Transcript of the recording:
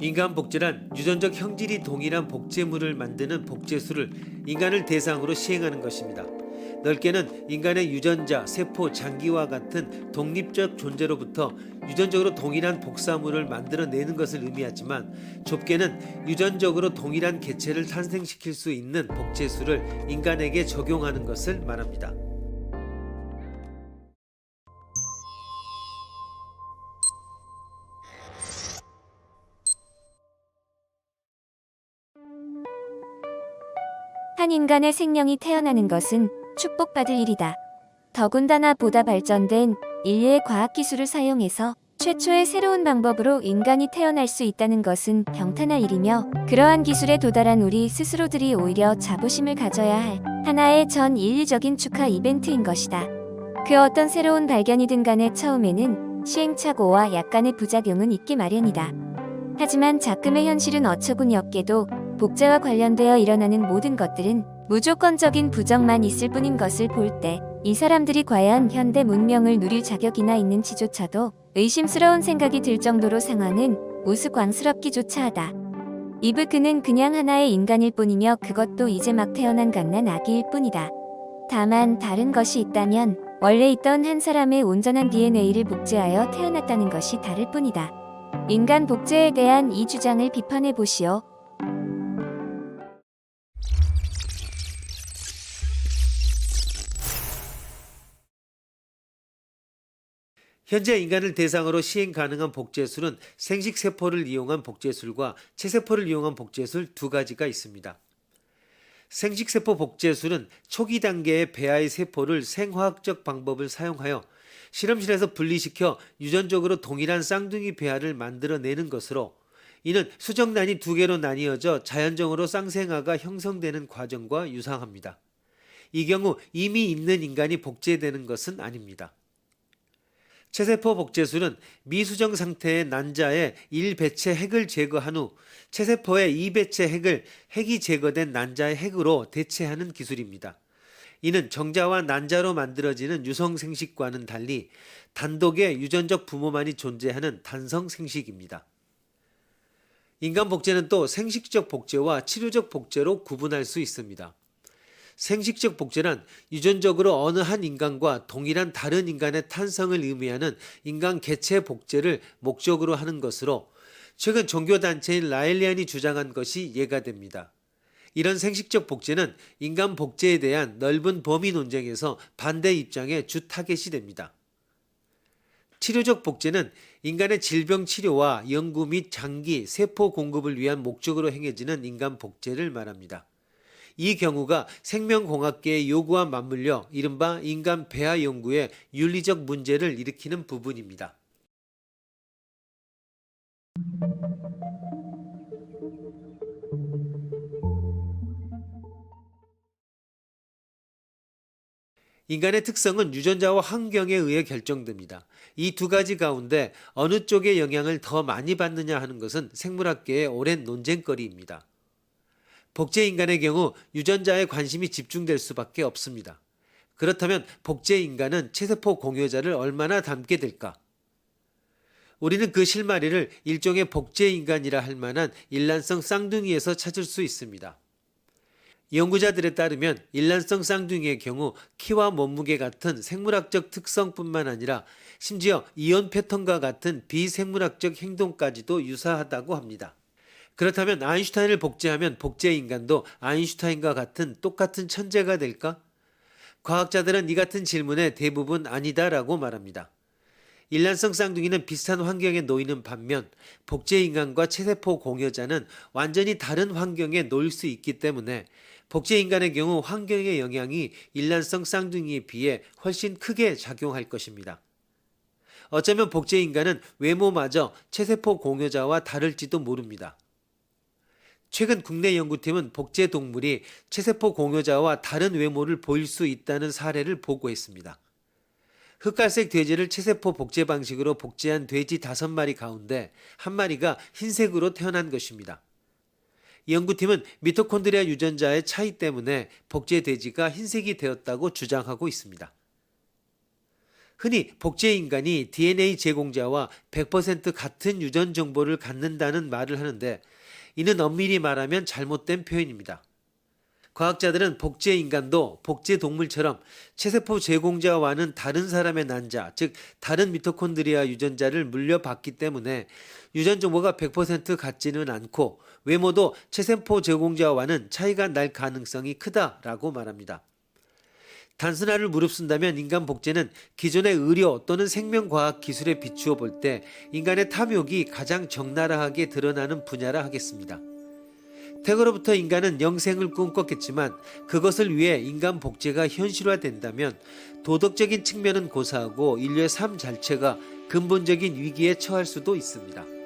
인간 복제란 유전적 형질이 동일한 복제물을 만드는 복제술을 인간을 대상으로 시행하는 것입니다. 넓게는 인간의 유전자, 세포, 장기와 같은 독립적 존재로부터 유전적으로 동일한 복사물을 만들어내는 것을 의미하지만 좁게는 유전적으로 동일한 개체를 탄생시킬 수 있는 복제술을 인간에게 적용하는 것을 말합니다. 한 인간의 생명이 태어나는 것은 축복받을 일이다. 더군다나 보다 발전된 인류의 과학기술을 사용해서 최초의 새로운 방법으로 인간이 태어날 수 있다는 것은 병탄할 일이며 그러한 기술에 도달한 우리 스스로들이 오히려 자부심을 가져야 할 하나의 전 인류적인 축하 이벤트인 것이다. 그 어떤 새로운 발견이든 간에 처음에는 시행착오와 약간의 부작용은 있기 마련이다. 하지만 작금의 현실은 어처구니 없게도 복제와 관련되어 일어나는 모든 것들은 무조건적인 부정만 있을 뿐인 것을 볼 때 이 사람들이 과연 현대 문명을 누릴 자격이나 있는지조차도 의심스러운 생각이 들 정도로 상황은 우스꽝스럽기조차 하다. 이브 그는 그냥 하나의 인간일 뿐이며 그것도 이제 막 태어난 갓난 아기일 뿐이다. 다만 다른 것이 있다면 원래 있던 한 사람의 온전한 DNA를 복제하여 태어났다는 것이 다를 뿐이다. 인간 복제에 대한 이 주장을 비판해 보시오. 현재 인간을 대상으로 시행 가능한 복제술은 생식세포를 이용한 복제술과 체세포를 이용한 복제술 두 가지가 있습니다. 생식세포 복제술은 초기 단계의 배아의 세포를 생화학적 방법을 사용하여 실험실에서 분리시켜 유전적으로 동일한 쌍둥이 배아를 만들어내는 것으로 이는 수정란이 두 개로 나뉘어져 자연적으로 쌍생아가 형성되는 과정과 유사합니다. 이 경우 이미 있는 인간이 복제되는 것은 아닙니다. 체세포 복제술은 미수정 상태의 난자의 1배체 핵을 제거한 후 체세포의 2배체 핵을 핵이 제거된 난자의 핵으로 대체하는 기술입니다. 이는 정자와 난자로 만들어지는 유성 생식과는 달리 단독의 유전적 부모만이 존재하는 단성 생식입니다. 인간 복제는 또 생식적 복제와 치료적 복제로 구분할 수 있습니다. 생식적 복제란 유전적으로 어느 한 인간과 동일한 다른 인간의 탄성을 의미하는 인간 개체 복제를 목적으로 하는 것으로 최근 종교단체인 라엘리안이 주장한 것이 예가 됩니다. 이런 생식적 복제는 인간 복제에 대한 넓은 범위 논쟁에서 반대 입장의 주 타겟이 됩니다. 치료적 복제는 인간의 질병 치료와 연구 및 장기, 세포 공급을 위한 목적으로 행해지는 인간 복제를 말합니다. 이 경우가 생명공학계의 요구와 맞물려 이른바 인간 배아 연구의 윤리적 문제를 일으키는 부분입니다. 인간의 특성은 유전자와 환경에 의해 결정됩니다. 이 두 가지 가운데 어느 쪽의 영향을 더 많이 받느냐 하는 것은 생물학계의 오랜 논쟁거리입니다. 복제 인간의 경우 유전자에 관심이 집중될 수밖에 없습니다. 그렇다면 복제 인간은 체세포 공유자를 얼마나 닮게 될까? 우리는 그 실마리를 일종의 복제 인간이라 할 만한 일란성 쌍둥이에서 찾을 수 있습니다. 연구자들에 따르면 일란성 쌍둥이의 경우 키와 몸무게 같은 생물학적 특성뿐만 아니라 심지어 이온 패턴과 같은 비생물학적 행동까지도 유사하다고 합니다. 그렇다면 아인슈타인을 복제하면 복제 인간도 아인슈타인과 같은 똑같은 천재가 될까? 과학자들은 이 같은 질문에 대부분 아니다라고 말합니다. 일란성 쌍둥이는 비슷한 환경에 놓이는 반면 복제 인간과 체세포 공여자는 완전히 다른 환경에 놓일 수 있기 때문에 복제 인간의 경우 환경의 영향이 일란성 쌍둥이에 비해 훨씬 크게 작용할 것입니다. 어쩌면 복제 인간은 외모마저 체세포 공여자와 다를지도 모릅니다. 최근 국내 연구팀은 복제 동물이 체세포 공여자와 다른 외모를 보일 수 있다는 사례를 보고했습니다. 흑갈색 돼지를 체세포 복제 방식으로 복제한 돼지 다섯 마리 가운데 한 마리가 흰색으로 태어난 것입니다. 연구팀은 미토콘드리아 유전자의 차이 때문에 복제 돼지가 흰색이 되었다고 주장하고 있습니다. 흔히 복제 인간이 DNA 제공자와 100% 같은 유전 정보를 갖는다는 말을 하는데 이는 엄밀히 말하면 잘못된 표현입니다. 과학자들은 복제 인간도 복제 동물처럼 체세포 제공자와는 다른 사람의 난자, 즉 다른 미토콘드리아 유전자를 물려받기 때문에 유전 정보가 100% 같지는 않고 외모도 체세포 제공자와는 차이가 날 가능성이 크다라고 말합니다. 단순화를 무릅쓴다면 인간 복제는 기존의 의료 또는 생명과학 기술에 비추어 볼 때 인간의 탐욕이 가장 적나라하게 드러나는 분야라 하겠습니다. 태거로부터 인간은 영생을 꿈꿨겠지만 그것을 위해 인간 복제가 현실화된다면 도덕적인 측면은 고사하고 인류의 삶 자체가 근본적인 위기에 처할 수도 있습니다.